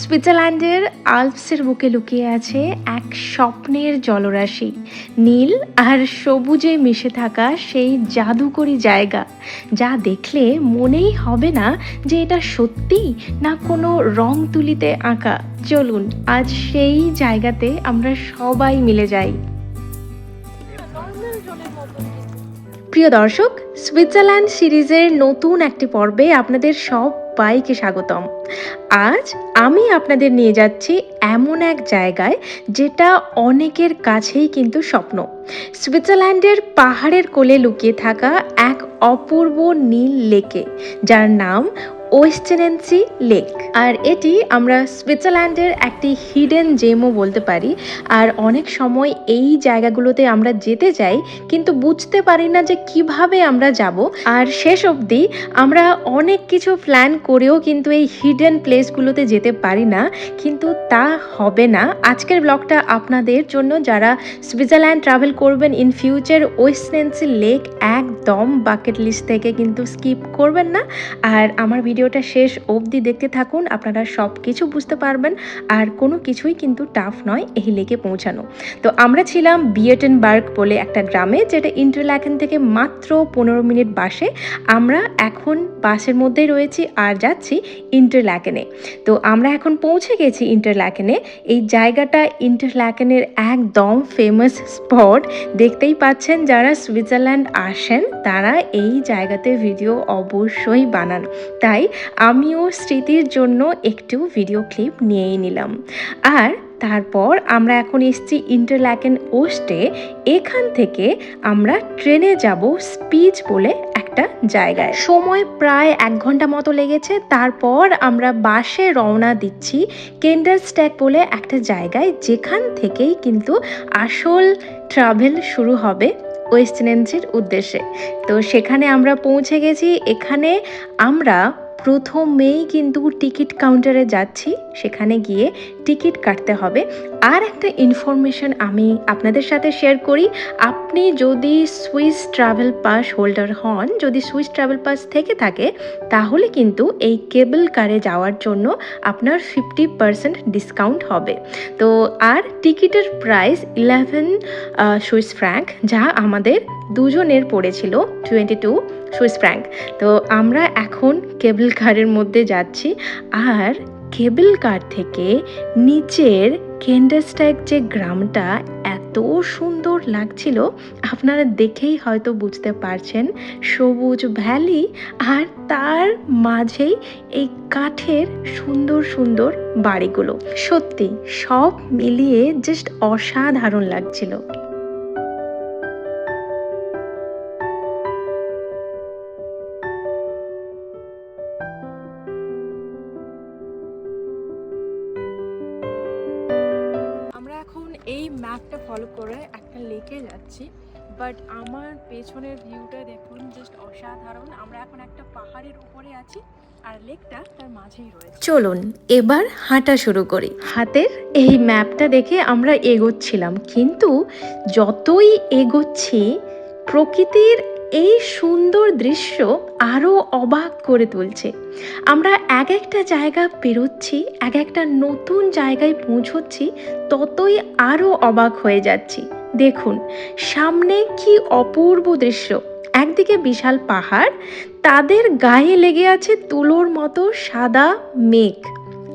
সুইজারল্যান্ডের আলপসের বুকে লুকিয়ে আছে এক স্বপ্নের জলরাশি। নীল আর সবুজে মিশে থাকা সেই জাদুকরি জায়গা, যা দেখলে মনেই হবে না যে এটা সত্যি না কোনো রং তুলিতে আঁকা। চলুন, আজ সেই জায়গাতে আমরা সবাই মিলে যাই। প্রিয় দর্শক, সুইজারল্যান্ড সিরিজের নতুন একটি পর্বে আপনাদের সব বাইকে স্বাগতম। আজ আমি আপনাদের নিয়ে যাচ্ছি এমন এক জায়গায় যেটা অনেকের কাছেই কিন্তু স্বপ্ন। সুইজারল্যান্ডের পাহাড়ের কোলে লুকিয়ে থাকা এক অপূর্ব নীল লেকে, যার নাম ওয়েস্টেনেন্সি লেক। আর এটি আমরা সুইজারল্যান্ডের একটি হিডেন জেমও বলতে পারি। আর অনেক সময় এই জায়গাগুলোতে আমরা যেতে যাই, কিন্তু বুঝতে পারি না যে কীভাবে আমরা যাব। আর শেষ অবধি আমরা অনেক কিছু প্ল্যান করেও কিন্তু এই হিডেন প্লেসগুলোতে যেতে পারি না। কিন্তু তা হবে না। আজকের ব্লগটা আপনাদের জন্য। যারা সুইজারল্যান্ড ট্রাভেল করবেন ইন ফিউচার ওয়েস্টেন্সি লেক একদম বাকেট লিস্ট থেকে কিন্তু স্কিপ করবেন না। আর আমার ভিডিওটা শেষ অবধি দেখতে থাকুন, আপনারা সব কিছু বুঝতে পারবেন আর কোনো কিছুই কিন্তু টাফ নয় এই লেকে পৌঁছানো। তো আমরা ছিলাম বিয়েটেনবার্গ বলে একটা গ্রামে, যেটা ইন্টারল্যাকেন থেকে মাত্র পনেরো মিনিট বাসে। আমরা এখন বাসের মধ্যেই রয়েছি আর যাচ্ছি ইন্টারল্যাকেনে তো আমরা এখন পৌঁছে গেছি ইন্টারল্যাকেনে এই জায়গাটা ইন্টারল্যাকেনের একদম ফেমাস স্পট দেখতেই পাচ্ছেন যারা সুইজারল্যান্ড আসেন, তারা এই জায়গাতে ভিডিও অবশ্যই বানান। তাই আমিও স্মৃতির জন্য একটু ভিডিও ক্লিপ নিয়েই নিলাম। আর তারপর আমরা এখন এসছি ইন্টারল্যাকেন ওস্টে এখান থেকে আমরা ট্রেনে যাব স্পিচ বলে একটা জায়গায়। সময় প্রায় এক ঘণ্টা মতো লেগেছে। তারপর আমরা বাসে রওনা দিচ্ছি কেন্ডার স্ট্যাক বলে একটা জায়গায়। যেখান থেকেই কিন্তু আসল ট্রাভেল শুরু হবে ওয়েস্টেনেন্সির উদ্দেশ্যে। তো সেখানে আমরা পৌঁছে গেছি। এখানে আমরা প্রথমেই কিন্তু টিকিট কাউন্টারে যাচ্ছি, সেখানে গিয়ে টিকিট কাটতে হবে। আর একটা ইনফরমেশন আমি আপনাদের সাথে শেয়ার করি, আপনি যদি সুইস ট্রাভেল পাস হোল্ডার হন, যদি সুইস ট্রাভেল পাস থেকে থাকে, তাহলে কিন্তু এই কেবল কারে যাওয়ার জন্য আপনার ফিফটি পারসেন্ট ডিসকাউন্ট হবে। তো আর টিকিটের প্রাইস ইলেভেন সুইস ফ্র্যাঙ্ক, যা আমাদের দুজনের পড়েছিল টোয়েন্টি টু সুইস ফ্র্যাঙ্ক। তো আমরা এখন কেবল কারের মধ্যে যাচ্ছি আর কেবল কার থেকে নিচের কেন্ডাস্ট্যাক যে গ্রামটা এত সুন্দর লাগছিল, আপনারা দেখেই হয়তো বুঝতে পারছেন সবুজ ভ্যালি আর তার মাঝেই এই কাঠের সুন্দর সুন্দর বাড়িগুলো। সত্যি, সব মিলিয়ে জাস্ট অসাধারণ লাগছিল। ম্যাপটা ফলো করে একটা লেকে যাচ্ছি বাট আমার পেছনের ভিউটা দেখুন জাস্ট অসাধারণ। আমরা এখন একটা পাহাড়ের উপরে আছি, আর লেকটা তার মাঝেই রয়েছে। চলুন, এবার হাঁটা শুরু করি। হাতের এই ম্যাপটা দেখে আমরা এগোচ্ছিলাম, কিন্তু যতই এগোচ্ছি, প্রকৃতির এই সুন্দর দৃশ্য আরও অবাক করে তুলছে। আমরা এক একটা জায়গা পেরোচ্ছি এক একটা নতুন জায়গায় পৌঁছচ্ছি, ততই আরও অবাক হয়ে যাচ্ছি। দেখুন, সামনে কি অপূর্ব দৃশ্য। একদিকে বিশাল পাহাড়, তাদের গায়ে লেগে আছে তুলোর মতো সাদা মেঘ,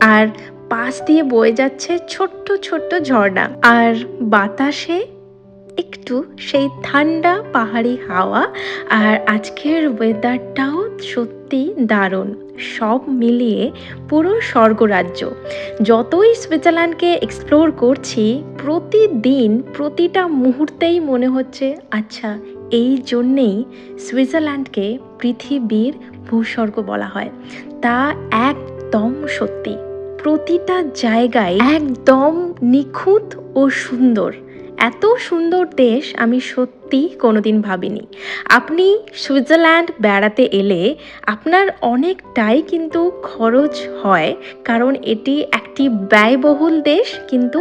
আর পাশ দিয়ে বয়ে যাচ্ছে ছোট্ট ছোট্ট ঝর্ণা। আর বাতাসে একটু সেই ঠান্ডা পাহাড়ি হাওয়া আর আজকের ওয়েদারটাও সত্যি দারুণ। সব মিলিয়ে পুরো স্বর্গরাজ্য। যতই সুইজারল্যান্ডকে এক্সপ্লোর করছি, প্রতিদিন প্রতিটা মুহূর্তেই মনে হচ্ছে আচ্ছা এই জন্যেই সুইজারল্যান্ডকে পৃথিবীর ভূস্বর্গ বলা হয়। তা একদম সত্যি। প্রতিটা জায়গায় একদম নিখুঁত ও সুন্দর। এত সুন্দর দেশ আমি সত্যি সত্যি কোনোদিন ভাবিনি। আপনি সুইজারল্যান্ড বেড়াতে এলে আপনার অনেকটাই কিন্তু খরচ হয়, কারণ এটি একটি ব্যয়বহুল দেশ। কিন্তু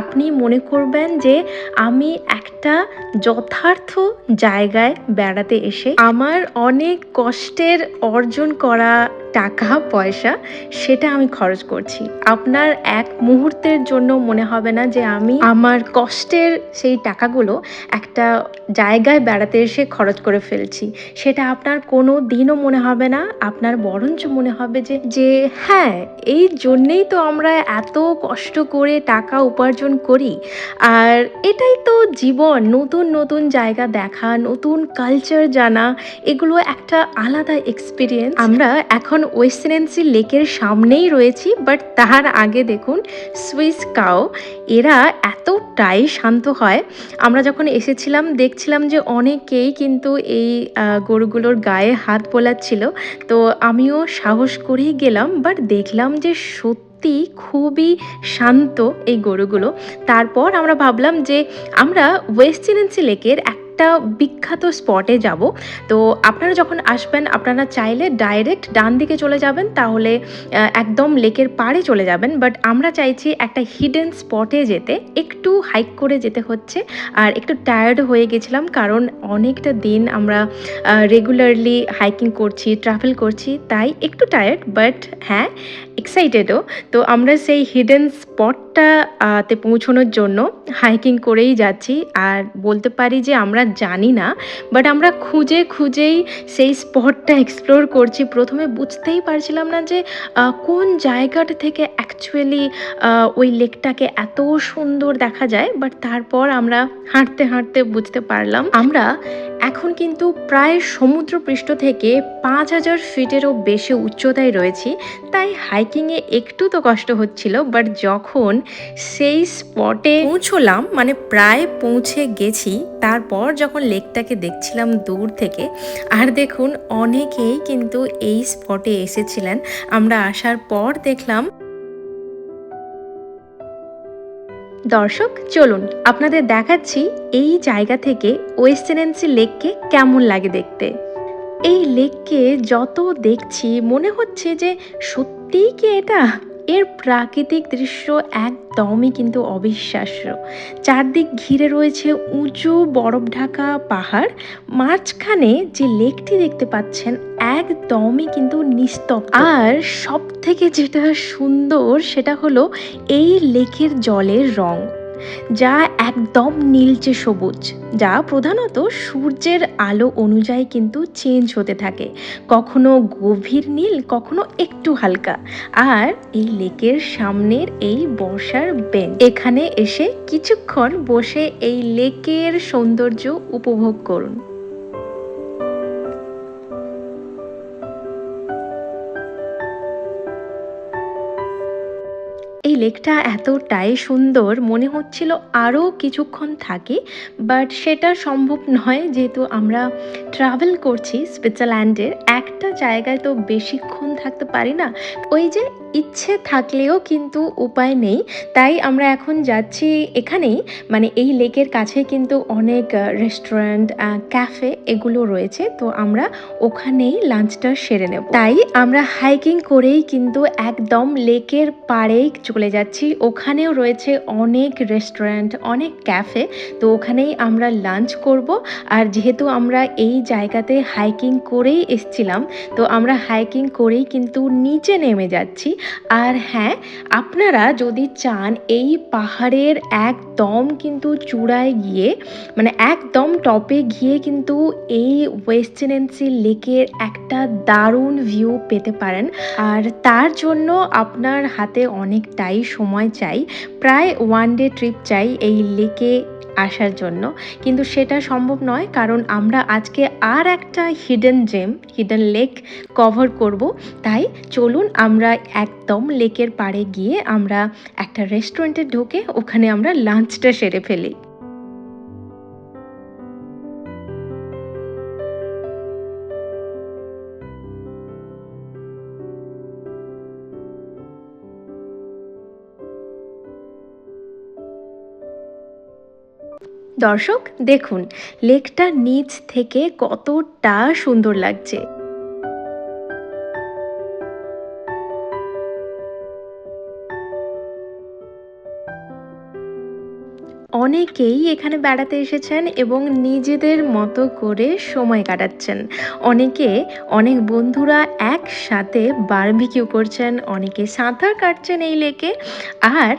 আপনি মনে করবেন যে আমি একটা যথার্থ জায়গায় বেড়াতে এসে আমার অনেক কষ্টের অর্জন করা টাকা, পয়সা, সেটা আমি খরচ করছি। আপনার এক মুহূর্তের জন্য মনে হবে না যে আমি আমার কষ্টের সেই টাকাগুলো একটা জায়গায় বেড়াতে এসে খরচ করে ফেলছি। সেটা আপনার কোনো দিনও মনে হবে না, আপনার বরঞ্চ মনে হবে যে যে হ্যাঁ এই জন্যেই তো আমরা এত কষ্ট করে টাকা উপার্জন করি। আর এটাই তো জীবন, নতুন নতুন জায়গা দেখা, নতুন কালচার জানা, এগুলো একটা আলাদা এক্সপিরিয়েন্স আমরা এখন ওয়েস্টেনেন্সি লেকের সামনেই রয়েছি বাট তার আগে দেখুন সুইস কাও এরা এতটাই শান্ত হয়। আমরা যখন এসেছিলাম দেখছিলাম যে অনেকেই কিন্তু এই গরুগুলোর গায়ে হাত বোলাচ্ছিল। তো আমিও সাহস করেই গেলাম বাট দেখলাম যে সত্যি খুবই শান্ত এই গরুগুলো। তারপর আমরা ভাবলাম যে আমরা ওয়েস্ট চিনেন্সি লেকের একটা বিখ্যাত স্পটে যাব। তো আপনারা যখন আসবেন, আপনারা চাইলে ডাইরেক্ট ডান দিকে চলে যাবেন, তাহলে একদম লেকের পাড়ে চলে যাবেন। বাট আমরা চাইছি একটা হিডেন স্পটে যেতে, একটু হাইক করে যেতে হচ্ছে। আর একটু টায়ার্ড হয়ে গেছিলাম, কারণ অনেকটা দিন আমরা রেগুলারলি হাইকিং করছি ট্রাভেল করছি, তাই একটু টায়ার্ড বাট হ্যাঁ এক্সাইটেডও তো আমরা সেই হিডেন স্পটটা তে পৌঁছানোর জন্য হাইকিং করেই যাচ্ছি। আর বলতে পারি যে আমরা জানি না বাট আমরা খুঁজে খুঁজেই সেই স্পটটা এক্সপ্লোর করছি। প্রথমে বুঝতেই পারছিলাম না যে কোন জায়গাটা থেকে অ্যাকচুয়ালি ওই লেকটাকে এত সুন্দর দেখা যায় বাট তারপর আমরা হাঁটতে হাঁটতে বুঝতে পারলাম। আমরা এখন কিন্তু প্রায় সমুদ্রপৃষ্ঠ থেকে পাঁচ হাজার ফিটেরও বেশি উচ্চতায় রয়েছি, তাই হাইকিংয়ে একটু তো কষ্ট হচ্ছিল বাট যখন সেই স্পটে পৌঁছলাম মানে প্রায় পৌঁছে গেছি, তারপর যখন লেকটাকে দেখছিলাম দূর থেকে, আর দেখুন অনেকেই কিন্তু এই স্পটে এসেছিলেন। আমরা আসার পর দেখলাম দর্শক, চলুন আপনাদের দেখাচ্ছি এই জায়গা থেকে ওয়েস্টেনেন্সি লেককে কেমন লাগে দেখতে। এই লেককে যত দেখছি, মনে হচ্ছে যে সত্যিই কি এটা? এর প্রাকৃতিক দৃশ্য একদমই কিন্তু অবিশ্বাস্য। চারদিক ঘিরে রয়েছে উঁচু বরফ ঢাকা পাহাড়। মাঝখানে যে লেকটি দেখতে পাচ্ছেন একদমই কিন্তু নিস্তব্ধ। আর সব থেকে যেটা সুন্দর সেটা হলো এই লেকের জলের রং। যা একদম নীলচে সবুজ, যা প্রধানত সূর্যের আলো অনুযায়ী কিন্তু চেঞ্জ হতে থাকে। কখনো গভীর নীল, কখনো একটু হালকা। আর এই লেকের সামনের এই বর্ষার বেঞ্চ এখানে এসে কিছুক্ষণ বসে এই লেকের সৌন্দর্য উপভোগ করুন। লেকটা এতটাই সুন্দর, মনে হচ্ছিল আরও কিছুক্ষণ থাকি, বাট সেটা সম্ভব নয় যেহেতু আমরা ট্রাভেল করছি সুইজারল্যান্ডের একটা জায়গায় তো বেশিক্ষণ থাকতে পারি না। ওই যে ইচ্ছে থাকলেও কিন্তু উপায় নেই। তাই আমরা এখন যাচ্ছি এখানেই। মানে এই লেকের কাছে কিন্তু অনেক রেস্টুরেন্ট ক্যাফে এগুলো রয়েছে। তো আমরা ওখানেই লাঞ্চটা সেরে নেব। তাই আমরা হাইকিং করেই কিন্তু একদম লেকের পাড়েই চলে যাচ্ছি। ওখানেও রয়েছে অনেক রেস্টুরেন্ট অনেক ক্যাফে তো ওখানেই আমরা লাঞ্চ করব। আর যেহেতু আমরা এই জায়গাতে হাইকিং করেই এসছিলাম, তো আমরা হাইকিং করেই কিন্তু নিচে নেমে যাচ্ছি। আর হ্যাঁ আপনারা যদি চান এই পাহাড়ের একদম কিন্তু চূড়ায় গিয়ে মানে একদম টপে গিয়ে কিন্তু এই ওয়েস্টেনেন্সি লেকের একটা দারুণ ভিউ পেতে পারেন। আর তার জন্য আপনার হাতে অনেকটাই সময় চাই। প্রায় ওয়ান ডে ট্রিপ চাই এই লেকে আসার জন্য। কিন্তু সেটা সম্ভব নয়, কারণ আমরা আজকে আর একটা hidden gem hidden lake cover করব। তাই চলুন আমরা একদম লেকের পাড়ে গিয়ে আমরা একটা রেস্টুরেন্টে ঢুকে ওখানে আমরা লাঞ্চটা সেরে ফেলি। দর্শক দেখুন লেকটা নিচ থেকে কতটা সুন্দর লাগছে। অনেকেই এখানে বেড়াতে এসেছেন এবং নিজেদের মতো করে সময় কাটাচ্ছেন। অনেকে অনেক বন্ধুরা একসাথে বারবিকিউ করছেন অনেকে সাঁতার কাটছেন এই লেকে। আর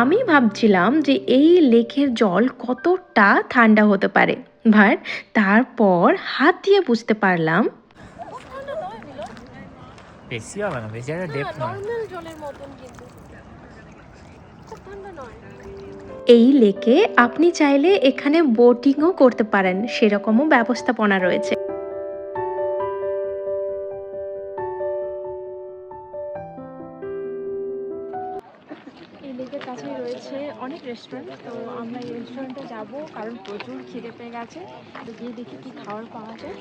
আমি ভাবছিলাম যে এই লেকের জল কতটা ঠান্ডা হতে পারে। বাট তারপর হাত দিয়ে বুঝতে পারলাম। বেশি হবে না বেশি একটা ডেপ নয়। জলের মতন কিন্তু। খুব ঠান্ডা নয়। এই লেকে আপনি চাইলে এখানে বোটিংও করতে পারেন, সেরকমও ব্যবস্থাপনা রয়েছে। লেকের কাছেই রয়েছে অনেক রেস্টুরেন্ট তো আমরা এই রেস্টুরেন্টে যাব কারণ প্রচুর খিদে পেয়ে গেছে। তো গিয়ে দেখি কি খাবার পাওয়া যায়।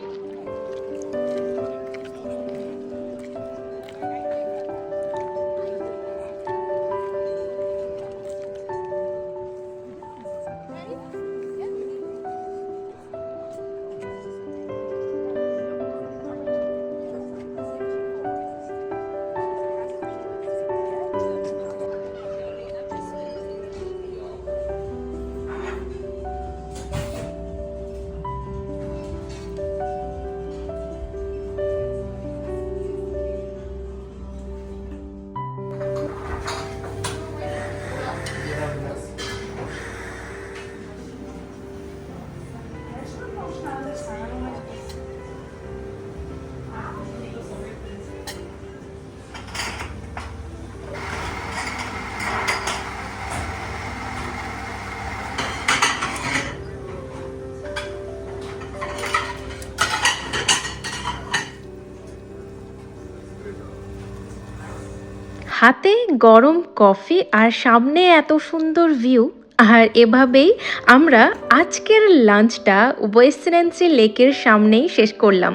হাতে গরম কফি আর সামনে এত সুন্দর ভিউ আর এভাবেই আমরা আজকের লাঞ্চটা ওয়েস্টেন্সি লেকের সামনেই শেষ করলাম।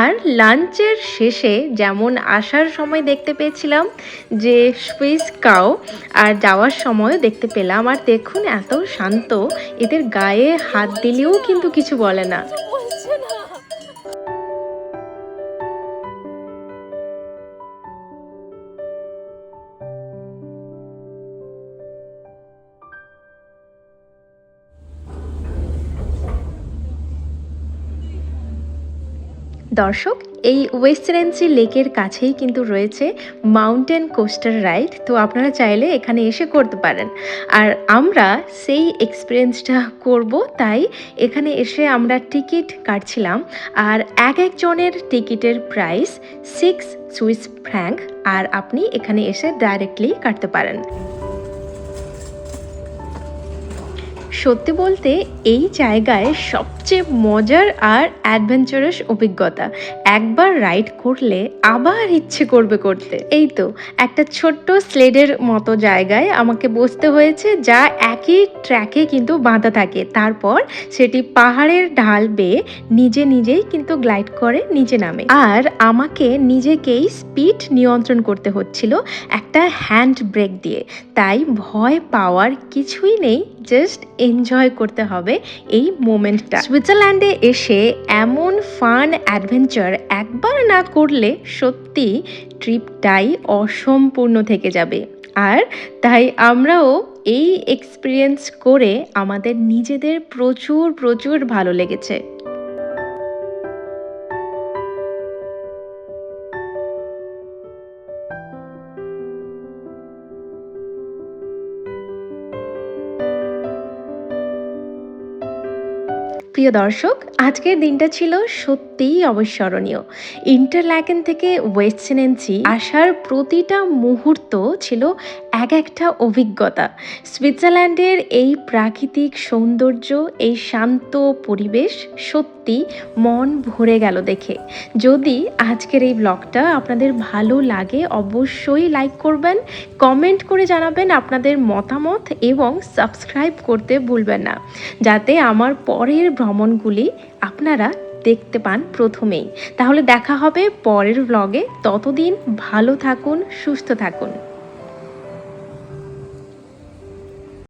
আর লাঞ্চের শেষে যেমন আসার সময় দেখতে পেয়েছিলাম যে সুইস কাউ আর যাওয়ার সময়ও দেখতে পেলাম। আর দেখুন এত শান্ত, এদের গায়ে হাত দিলেও কিন্তু কিছু বলে না। দর্শক, এই ওয়েস্টারেন্সি লেকের কাছেই কিন্তু রয়েছে মাউন্টেন কোস্টার রাইড তো আপনারা চাইলে এখানে এসে করতে পারেন। আর আমরা সেই এক্সপিরিয়েন্সটা করব, তাই এখানে এসে আমরা টিকিট কাটছিলাম। আর এক একজনের টিকিটের প্রাইস সিক্স সুইস ফ্র্যাঙ্ক আর আপনি এখানে এসে ডাইরেক্টলি কাটতে পারেন। সত্যি বলতে এই জায়গায় সবচেয়ে মজার আর অ্যাডভেঞ্চারাস অভিজ্ঞতা, একবার রাইড করলে আবার ইচ্ছে করবে করতে। এই তো, একটা ছোট্ট স্লেডের মতো জায়গায় আমাকে বসতে হয়েছে, যা একই ট্র্যাকে কিন্তু বাঁধা থাকে। তারপর সেটি পাহাড়ের ঢাল বেয়ে নিজে নিজেই কিন্তু গ্লাইড করে নিচে নামে। আর আমাকে নিজেকেই স্পিড নিয়ন্ত্রণ করতে হচ্ছিল একটা হ্যান্ড ব্রেক দিয়ে। তাই ভয় পাওয়ার কিছুই নেই জাস্ট এনজয় করতে হবে এই মোমেন্টটা সুইজারল্যান্ডে এসে এমন ফান অ্যাডভেঞ্চার একবার না করলে সত্যি ট্রিপটাই অসম্পূর্ণ থেকে যাবে। আর তাই আমরাও এই এক্সপিরিয়েন্স করে আমাদের নিজেদের প্রচুর প্রচুর ভালো লেগেছে। প্রিয় দর্শক আজকের দিনটা ছিল সত্যিই অবিস্মরণীয়। ইন্টারল্যাকেন থেকে ওয়েস্ট ওয়েস্টেনেন্সি আসার প্রতিটা মুহূর্ত ছিল এক একটা অভিজ্ঞতা। সুইজারল্যান্ডের এই প্রাকৃতিক সৌন্দর্য, এই শান্ত পরিবেশ সত্যি মন ভরে গেল দেখে। যদি আজকের এই ব্লগটা আপনাদের ভালো লাগে, অবশ্যই লাইক করবেন, কমেন্ট করে জানাবেন আপনাদের মতামত এবং সাবস্ক্রাইব করতে ভুলবেন না। যাতে আমার পরের ভ্রমণগুলি আপনারা দেখতে পান প্রথমেই। তাহলে দেখা হবে পরের ব্লগে ততদিন ভালো থাকুন সুস্থ থাকুন।